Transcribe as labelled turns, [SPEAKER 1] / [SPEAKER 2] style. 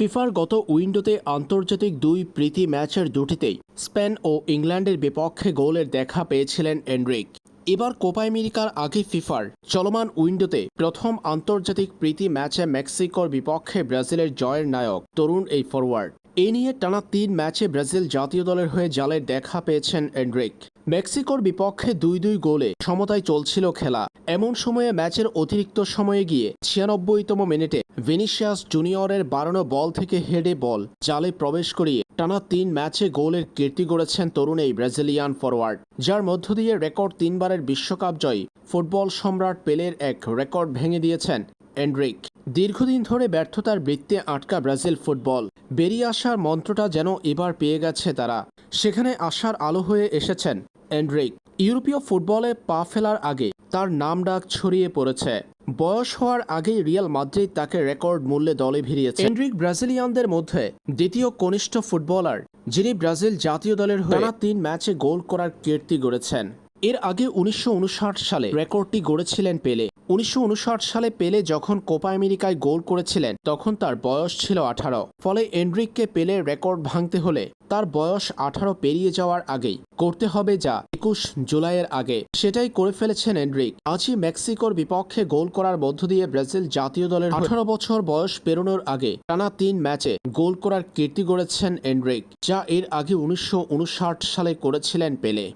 [SPEAKER 1] ফিফার গত উইন্ডোতে আন্তর্জাতিক দুই প্রীতি ম্যাচের দুটিতেই স্পেন ও ইংল্যান্ডের বিপক্ষে গোলের দেখা পেয়েছিলেন এনরিক। এবার কোপা আমেরিকার আগে ফিফার চলমান উইন্ডোতে প্রথম আন্তর্জাতিক প্রীতি ম্যাচে মেক্সিকোর বিপক্ষে ব্রাজিলের জয়ের নায়ক তরুণ এই ফরওয়ার্ড এ নিয়ে টানা তিন ম্যাচে ব্রাজিল জাতীয় দলের হয়ে জালের দেখা পেয়েছেন এনরিক। মেক্সিকোর বিপক্ষে দুই দুই গোলে সমতায় চলছিল খেলা। এমন সময়ে ম্যাচের অতিরিক্ত সময়ে গিয়ে ছিয়ানব্বইতম মিনিটে ভিনিসিয়াস জুনিয়রের বাড়ানো বল থেকে হেডে বল জালে প্রবেশ করিয়ে টানা তিন ম্যাচে গোলের কীর্তি গড়েছেন তরুণ এই ব্রাজিলিয়ান ফরওয়ার্ড যার মধ্য দিয়ে রেকর্ড তিনবারের বিশ্বকাপ জয়ী ফুটবল সম্রাট পেলের এক রেকর্ড ভেঙে দিয়েছেন এন্ড্রিক। দীর্ঘদিন ধরে ব্যর্থতার বৃত্তে আটকা ব্রাজিল ফুটবল, বেরিয়ে আসার মন্ত্রটা যেন এবার পেয়ে গেছে তারা। সেখানে আসার আলো হয়ে এসেছেন এন্ড্রিক। ইউরোপীয় ফুটবলে পা ফেলার আগে তার নাম ডাক ছড়িয়ে পড়েছে। বয়স হওয়ার আগেই রিয়াল মাদ্রিদ তাকে রেকর্ড মূল্যে দলে ভিড়িয়েছে। এন্ড্রিক ব্রাজিলিয়ানদের মধ্যে দ্বিতীয় কনিষ্ঠ ফুটবলার, যিনি ব্রাজিল জাতীয় দলের হয়ে তিন ম্যাচে গোল করার কীর্তি গড়েছেন। এর আগে উনিশশো উনষাট সালে রেকর্ডটি গড়েছিলেন পেলে। উনিশশো উনষাট সালে পেলে যখন কোপা আমেরিকায় গোল করেছিলেন, তখন তার বয়স ছিল আঠারো। ফলে এন্ড্রিককে পেলে রেকর্ড ভাঙতে হলে তার বয়স আঠারো পেরিয়ে যাওয়ার আগেই করতে হবে যা একুশ জুলাইয়ের আগে। সেটাই করে ফেলেছেন এন্ড্রিক আজই মেক্সিকোর বিপক্ষে গোল করার মধ্য দিয়ে ব্রাজিল জাতীয় দলের আঠারো বছর বয়স পেরোনোর আগে টানা তিন ম্যাচে গোল করার কীর্তি গড়েছেন এন্ড্রিক যা এর আগে উনিশশো উনষাট সালে করেছিলেন পেলে।